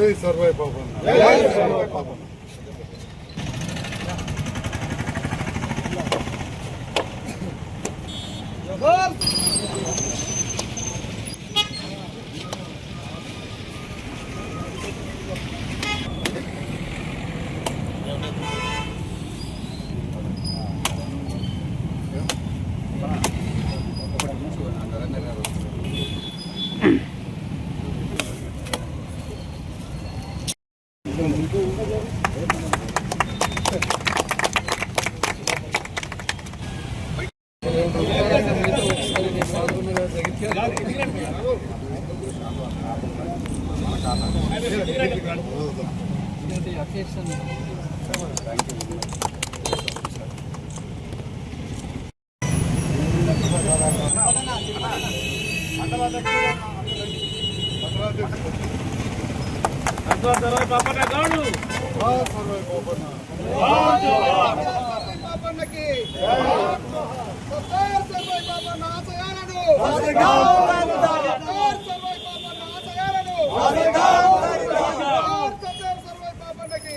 జై సర్వై పాపన్న జై సర్వై పాపన్న జై సర్వై పాపన్నకి సర్దార్ సర్వై పాపన్న ఆశయాలను సర్దార్ సర్వై పాపన్న ఆశయాలను సర్దార్ సర్వై పాపన్నకి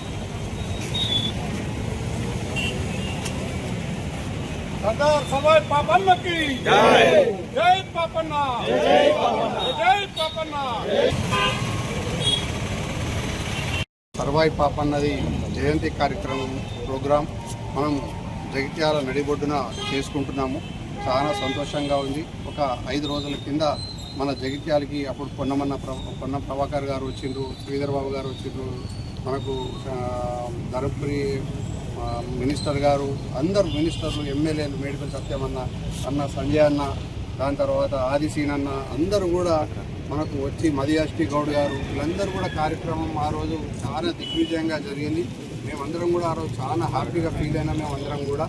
సర్దార్ సర్వై పాపన్నకి. జై. జై పాపన్న. జై పాపన్న. జై పాపన్న. సర్వాయి పాపన్నది జయంతి కార్యక్రమం ప్రోగ్రాం మనం జగిత్యాల నడిబొడ్డున చేసుకుంటున్నాము. చాలా సంతోషంగా ఉంది. ఒక ఐదు రోజుల కింద మన జగిత్యాలకి అప్పుడు పొన్నమన్న ప్ర పొన్న ప్రభాకర్ గారు వచ్చిండ్రు శ్రీధర్ బాబు గారు వచ్చిండ్రు. మనకు ధర్మపురి మినిస్టర్ గారు అందరు మినిస్టర్లు ఎమ్మెల్యేలు మేడిపల్లి సత్యమన్న అన్న సంజయ్ అన్న దాని తర్వాత ఆదిశీన్ అన్న అందరూ కూడా మనకు వచ్చి మదియాష్టి గౌడ్ గారు వీళ్ళందరూ కూడా కార్యక్రమం ఆ రోజు చాలా దిగ్విజయంగా జరిగింది. మేమందరం కూడా ఆ రోజు చాలా హ్యాపీగా ఫీల్ అయినా మేమందరం కూడా.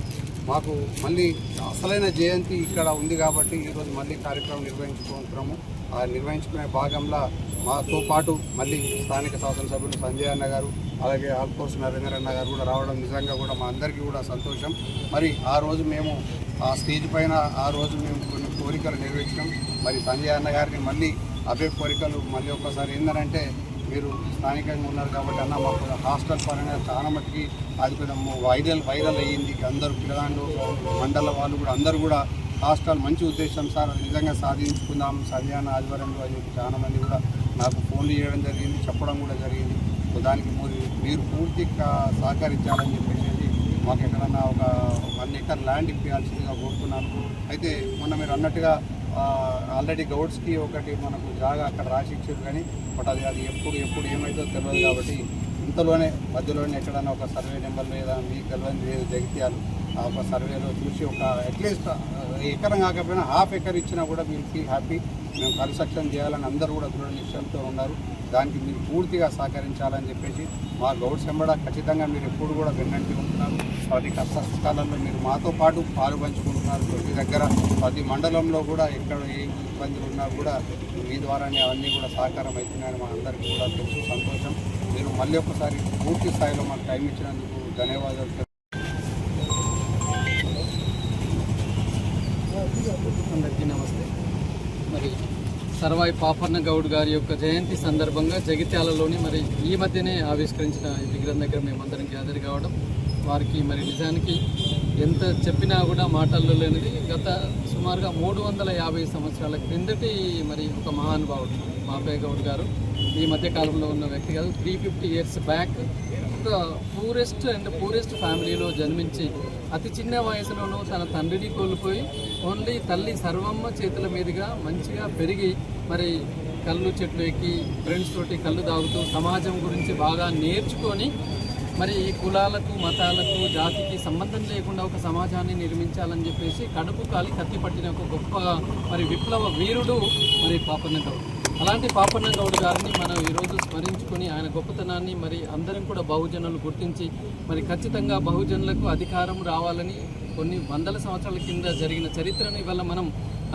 మాకు మళ్ళీ అసలైన జయంతి ఇక్కడ ఉంది కాబట్టి ఈరోజు మళ్ళీ కార్యక్రమం నిర్వహించుకుంటున్నాము. ఆ నిర్వహించుకునే భాగంలో మాతో పాటు మళ్ళీ స్థానిక శాసనసభ్యులు సంజయ్ అన్న గారు అలాగే ఆల్కోర్స్ నరేంద్ర అన్న గారు కూడా రావడం నిజంగా కూడా మా అందరికీ కూడా సంతోషం. మరి ఆ రోజు మేము ఆ స్టేజ్ పైన ఆ రోజు మేము కొన్ని కోరికలు నెరవేర్చాం మరి సంజయ్ అన్న గారిని మళ్ళీ అవే కోరికలు మళ్ళీ ఒక్కసారి ఏంటంటే మీరు స్థానికంగా ఉన్నారు కాబట్టి అన్న మాకు హాస్టల్ పరంగా చాలా మట్టుకి అది కొంచెం వైరల్ వైరల్ అయ్యింది. అందరూ పిల్లగాళ్ళు మండల వాళ్ళు కూడా అందరూ కూడా హాస్టల్ మంచి ఉద్దేశం సార్ నిజంగా సాధించుకుందాం సంధ్యాన ఆధ్వర్యంలో అని చెప్పి చాలా మంది కూడా నాకు ఫోన్లు చేయడం జరిగింది చెప్పడం కూడా జరిగింది. సో దానికి మీరు పూర్తి పూర్తిగా సహకరించాలని చెప్పేసి మాకు ఎక్కడన్నా ఒక వన్ ఎకర్ ల్యాండ్ ఇప్పించాల్సిందిగా కోరుతున్నాను. అయితే మొన్న మీరు అన్నట్టుగా ఆల్రెడీ గౌడ్స్కి ఒకటి మనకు జాగా అక్కడ రాసి ఇచ్చారు కానీ బట్ అది అది ఎప్పుడు ఎప్పుడు ఏమైతుందో తెలియదు కాబట్టి ఇంతలోనే మధ్యలోనే ఎక్కడైనా ఒక సర్వే నెంబర్ లేదా మీకు తెలియని లేదు జగిత్యాలు ఒక సర్వేలో చూసి ఒక అట్లీస్ట్ ఎకరం కాకపోయినా హాఫ్ ఎకర్ ఇచ్చినా కూడా మీరు ఫీల్ హ్యాపీ మేము కన్స్ట్రక్షన్ చేయాలని అందరూ కూడా దృఢ నిశ్చయంతో ఉన్నారు. దానికి మీరు పూర్తిగా సహకరించాలని చెప్పేసి మా గౌడ్స్ ఎంబడ ఖచ్చితంగా మీరు ఎప్పుడు కూడా వెన్నంటి ఉంటున్నారు. ప్రతి కష్ట సుఖాలలో మీరు మాతో పాటు పాలు పంచుకుంటున్నారు. ప్రతి దగ్గర ప్రతి మండలంలో కూడా ఎక్కడ ఏ ఇబ్బందులు ఉన్నా కూడా మీ ద్వారానే అవన్నీ కూడా సహకారం అవుతున్నాయని మా అందరికీ కూడా తెలుసు. సంతోషం. మీరు మళ్ళీ ఒకసారి పూర్తి స్థాయిలో మాకు టైం ఇచ్చినందుకు ధన్యవాదాలు. సర్వాయి పాపన్న గౌడ్ గారి యొక్క జయంతి సందర్భంగా జగిత్యాలలోని మరి ఈ మధ్యనే ఆవిష్కరించిన విగ్రహం దగ్గర మేమందరం గ్యాదర్ కావడం వారికి మరి నిజానికి ఎంత చెప్పినా కూడా మాటల్లో లేనిది. గత సుమారుగా మూడు వందల యాభై సంవత్సరాల క్రిందటి మరి ఒక మహానుభావుడు మాపయ్య గౌడ్ గారు. ఈ మధ్య కాలంలో ఉన్న వ్యక్తి కాదు. త్రీ ఫిఫ్టీ ఇయర్స్ బ్యాక్ ఒక పూరెస్ట్ అండ్ పూరెస్ట్ ఫ్యామిలీలో జన్మించి అతి చిన్న వయసులోనూ తన తండ్రిని కోల్పోయి ఓన్లీ తల్లి సర్వమ్మ చేతుల మీదుగా మంచిగా పెరిగి మరి కళ్ళు చెట్లు ఎక్కి ఫ్రెండ్స్ తోటి కళ్ళు తాగుతూ సమాజం గురించి బాగా నేర్చుకొని మరి ఈ కులాలకు మతాలకు జాతికి సంబంధం లేకుండా ఒక సమాజాన్ని నిర్మించాలని చెప్పేసి కడుపు కాలి కత్తి పట్టిన ఒక గొప్ప మరి విప్లవ వీరుడు మరి పాపన్నత అలాంటి పాపన్న గౌడ్ గారిని మనం ఈరోజు స్మరించుకొని ఆయన గొప్పతనాన్ని మరి అందరం కూడా బహుజనులు గుర్తించి మరి ఖచ్చితంగా బహుజనులకు అధికారం రావాలని కొన్ని వందల సంవత్సరాల కింద జరిగిన చరిత్రను ఇవాళ మనం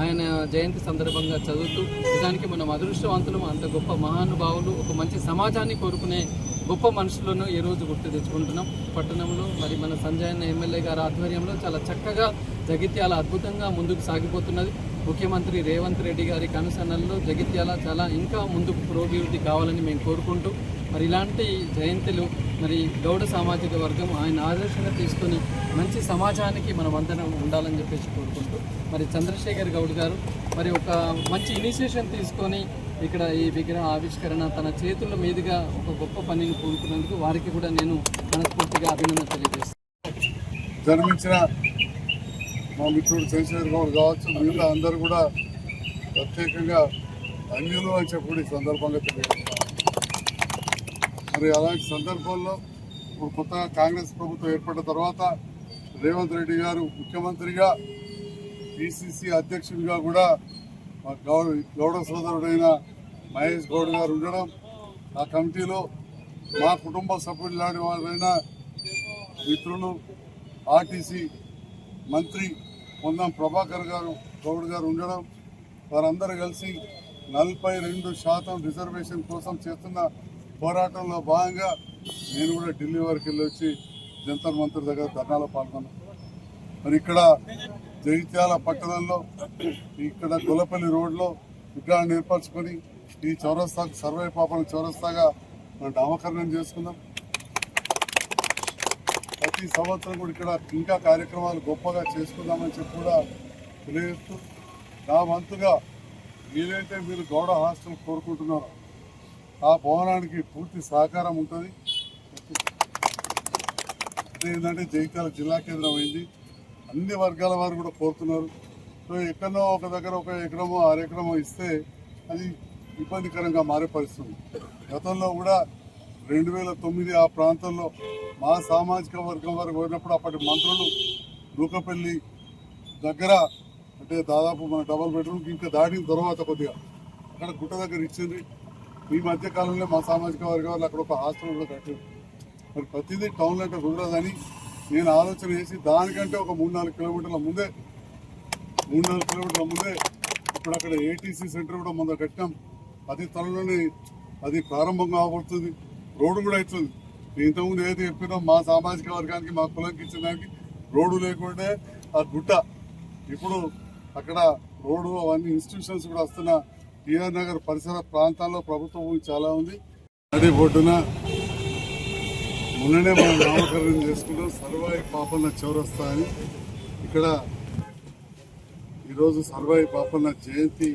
ఆయన జయంతి సందర్భంగా చదువుతూ నిజానికి మనం అదృష్టవంతులు అంత గొప్ప మహానుభావులు ఒక మంచి సమాజాన్ని కోరుకునే గొప్ప మనుషులను ఈరోజు గుర్తు తెచ్చుకుంటున్నాం. పట్టణంలో మరి మన సంజయన్న ఎమ్మెల్యే గారి ఆధ్వర్యంలో చాలా చక్కగా జగిత్యాల అద్భుతంగా ముందుకు సాగిపోతున్నది. ముఖ్యమంత్రి రేవంత్ రెడ్డి గారి కనుసన్నల్లో జగిత్యాల చాలా ఇంకా ముందుకు పురోభివృద్ధి కావాలని మేము కోరుకుంటూ మరి ఇలాంటి జయంతులు మరి గౌడ సామాజిక వర్గం ఆయన ఆదర్శంగా తీసుకొని మంచి సమాజానికి మనం అందరం ఉండాలని చెప్పేసి కోరుకుంటూ మరి చంద్రశేఖర్ గౌడ్ గారు మరి ఒక మంచి ఇనిషియేషన్ తీసుకొని ఇక్కడ ఈ విగ్రహ ఆవిష్కరణ తన చేతుల మీదుగా ఒక గొప్ప పనిని పూనుకున్నందుకు వారికి కూడా నేను మనస్ఫూర్తిగా అభినందన తెలియజేస్తాను జన్మించిన మా మిత్రుడు చంద్రశేఖర్ గౌడ్ కావచ్చు మిగతా అందరూ కూడా ప్రత్యేకంగా అన్యులు అని చెప్పి ఈ సందర్భంగా తెలియజేస్తాను మరి అలాంటి సందర్భంలో ఇప్పుడు కొత్తగా కాంగ్రెస్ ప్రభుత్వం ఏర్పడిన తర్వాత రేవంత్ రెడ్డి గారు ముఖ్యమంత్రిగా పిసిసి అధ్యక్షుడిగా కూడా మా గౌడ గౌడ సోదరుడైన మహేష్ గౌడ్ గారు ఉండడం ఆ కమిటీలో మా కుటుంబ సభ్యులు లాంటి వారైన మిత్రులు ఆర్టీసీ మంత్రి పొందాం. ప్రభాకర్ గారు గౌడ్ గారు ఉండడం వారందరూ కలిసి నలభై రెండు శాతం రిజర్వేషన్ కోసం చేస్తున్న పోరాటంలో భాగంగా నేను కూడా ఢిల్లీ వరకు వెళ్ళి వచ్చి జంతర్ మంత్రి దగ్గర ధర్నాలో పాల్గొన్నాను. మరి ఇక్కడ జగిత్యాల పట్టణంలో ఇక్కడ గొల్లపల్లి రోడ్లో విగ్రహాన్ని ఏర్పరచుకొని ఈ చౌరస్తాకు సర్వే పాపన చౌరస్తాగా మనం నామకరణం చేసుకున్నాం ప్రతి సంవత్సరం కూడా ఇక్కడ ఇంకా కార్యక్రమాలు గొప్పగా చేసుకుందామని చెప్పి కూడా తెలియజేస్తూ నా వంతుగా ఏదైతే మీరు గౌడ హాస్టల్ కోరుకుంటున్నారో. ఆ భవనానికి పూర్తి సహకారం ఉంటుంది. ఏంటంటే జగిత్యాల జిల్లా కేంద్రం అయింది. అన్ని వర్గాల వారు కూడా కోరుతున్నారు. సో ఎక్కడో ఒక దగ్గర ఒక ఎకరమో అరెకరమో ఇస్తే అది ఇబ్బందికరంగా మారే పరిస్థితి గతంలో కూడా రెండు వేల తొమ్మిది ఆ ప్రాంతంలో మా సామాజిక వర్గం వరకు పోయినప్పుడు అప్పటి మంత్రులు రూకపల్లి దగ్గర అంటే దాదాపు మన డబల్ బెడ్రూమ్కి ఇంకా దాటిన తర్వాత కొద్దిగా అక్కడ గుట్ట దగ్గర ఇచ్చింది ఈ మధ్యకాలంలో మా సామాజిక వర్గం వాళ్ళు అక్కడ ఒక హాస్టల్ కూడా కట్టారు మరి ప్రతిదీ టౌన్లో అంటే కుదరదని నేను ఆలోచన చేసి దానికంటే ఒక మూడు నాలుగు కిలోమీటర్ల ముందే మూడు నాలుగు కిలోమీటర్ల ముందే ఇప్పుడు అక్కడ ఏటీసీ సెంటర్ కూడా మొన్న కట్టాం అతి త్వరలోనే అది ప్రారంభం కాబడుతుంది రోడ్డు కూడా అవుతుంది ఇంతకుముందు ఏదైతే చెప్పినా మా సామాజిక వర్గానికి మా కులంకి ఇచ్చిన దానికి రోడ్డు లేకుంటే ఆ గుట్ట. ఇప్పుడు అక్కడ రోడ్డు అవన్నీ ఇన్స్టిట్యూషన్స్ కూడా వస్తున్న టీఆర్ నగర్ పరిసర ప్రాంతాల్లో ప్రభుత్వం భూమి చాలా ఉంది. నది బొడ్డున మొన్ననే మనం నామకరణం చేసుకున్నాం. సర్వాయి పాపన్న చౌరస్తా అని. ఇక్కడ ఈరోజు సర్వాయి పాపన్న జయంతి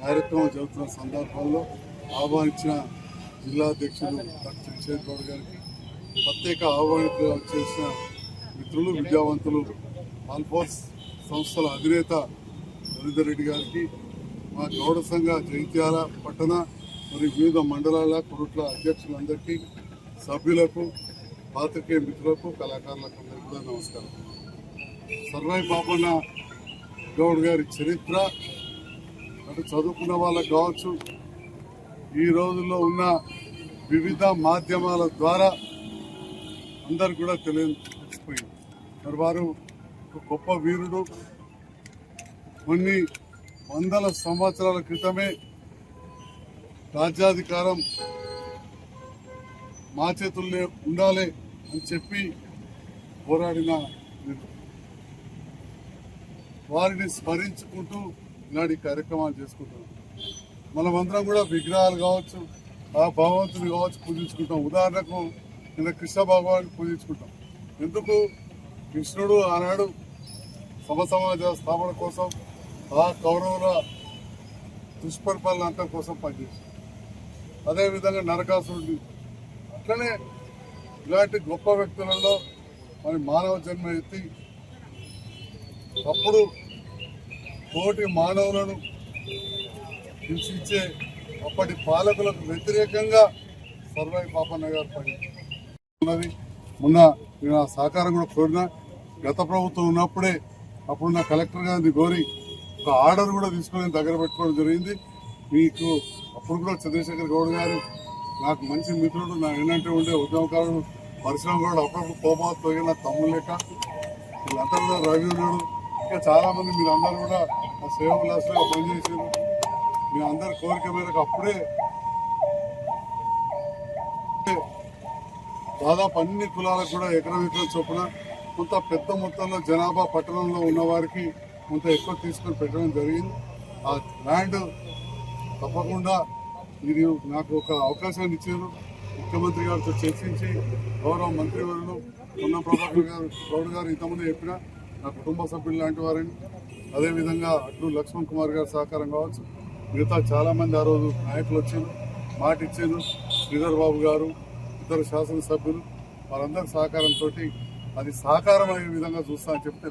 కార్యక్రమం జరుగుతున్న సందర్భంలో ఆహ్వానించిన జిల్లా అధ్యక్షులు డాక్టర్ చంద్రశేఖర్ గౌడ్ గారికి ప్రత్యేక ఆహ్వానితులుగా చేసిన మిత్రులు విద్యావంతులు ఆల్ఫోర్స్ సంస్థల అధినేత రవీందర్ రెడ్డి గారికి మా గౌడ సంఘ జైత్యాల పట్టణ మరియు వివిధ మండలాల కురుట్ల అధ్యక్షులందరికీ సభ్యులకు పాత్రికేయ మిత్రులకు కళాకారులకు అందరికీ కూడా నమస్కారం. సర్వాయి పాపన్న గౌడ్ గారి చరిత్ర అటు చదువుకున్న వాళ్ళకు కావచ్చు ఈ రోజుల్లో ఉన్న వివిధ మాధ్యమాల ద్వారా అందరు కూడా తెలియపోయింది మరి వారు ఒక గొప్ప వీరుడు. కొన్ని వందల సంవత్సరాల క్రితమే రాజ్యాధికారం మా చేతుల్లో ఉండాలి అని చెప్పి పోరాడిన వారిని స్మరించుకుంటూ ఇలాంటి కార్యక్రమాలు చేసుకుంటున్నాం. మనమందరం కూడా విగ్రహాలు కావచ్చు ఆ భగవంతుని కావచ్చు పూజించుకుంటాం. ఉదాహరణకు నిన్న కృష్ణ భగవాన్ని పూజించుకుంటాం. ఎందుకు? కృష్ణుడు ఆనాడు సమ సమాజ స్థాపన కోసం ఆ కౌరవుల దుష్పరిపాలన అంత కోసం పనిచేశాడు. అదేవిధంగా నరకాసురుడిని. అట్లనే ఇలాంటి గొప్ప వ్యక్తులలో మరి మానవ జన్మ ఎత్తి అప్పుడు కోటి మానవులను హింసించే అప్పటి పాలకులకు వ్యతిరేకంగా సర్వై పాపన్న గారు పని ఉన్నది మొన్న నేను ఆ సహకారం కూడా కోరిన గత ప్రభుత్వం ఉన్నప్పుడే అప్పుడున్న కలెక్టర్ గారిని కోరి ఒక ఆర్డర్ కూడా తీసుకొని దగ్గర పెట్టుకోవడం జరిగింది. మీకు అప్పుడు కూడా చంద్రశేఖర్ గౌడ్ గారు నాకు మంచి మిత్రుడు నా ఏంటంటే ఉండే ఉద్యమకారుడు పరిశ్రమ కూడా అప్పుడప్పుడు కోపం తొగిన తమ్ముడు లెక్క వీళ్ళంతా కూడా రవి ఉన్నాడు. ఇంకా చాలామంది మీరు అందరూ కూడా ఆ సేవ క్లాస్లో పనిచేసారు మీ అందరి కోరిక మేరకు అప్పుడే దాదాపు అన్ని కులాలకు కూడా ఎకరం ఎకరం చొప్పున కొంత పెద్ద మొత్తంలో జనాభా పట్టణంలో ఉన్న వారికి కొంత ఎక్కువ తీసుకొని పెట్టడం జరిగింది. ఆ ల్యాండ్ తప్పకుండా మీరు నాకు ఒక అవకాశాన్ని ఇచ్చారు. ముఖ్యమంత్రి గారితో చర్చించి గౌరవ మంత్రివర్యులు ఉన్న ప్రభాకర్ గారు గౌడ్ గారు ఇంతకుముందు చెప్పిన నా కుటుంబ సభ్యులు లాంటి వారిని. అదేవిధంగా అటు లక్ష్మణ్ కుమార్ గారి సహకారం కావచ్చు. మిగతా చాలామంది ఆ రోజు నాయకులు వచ్చారు మాట ఇచ్చారు. శ్రీధర్ బాబు గారు ఇతర శాసనసభ్యులు వారందరి సహకారంతో అది సహకారం అయ్యే విధంగా చూస్తా అని చెప్తే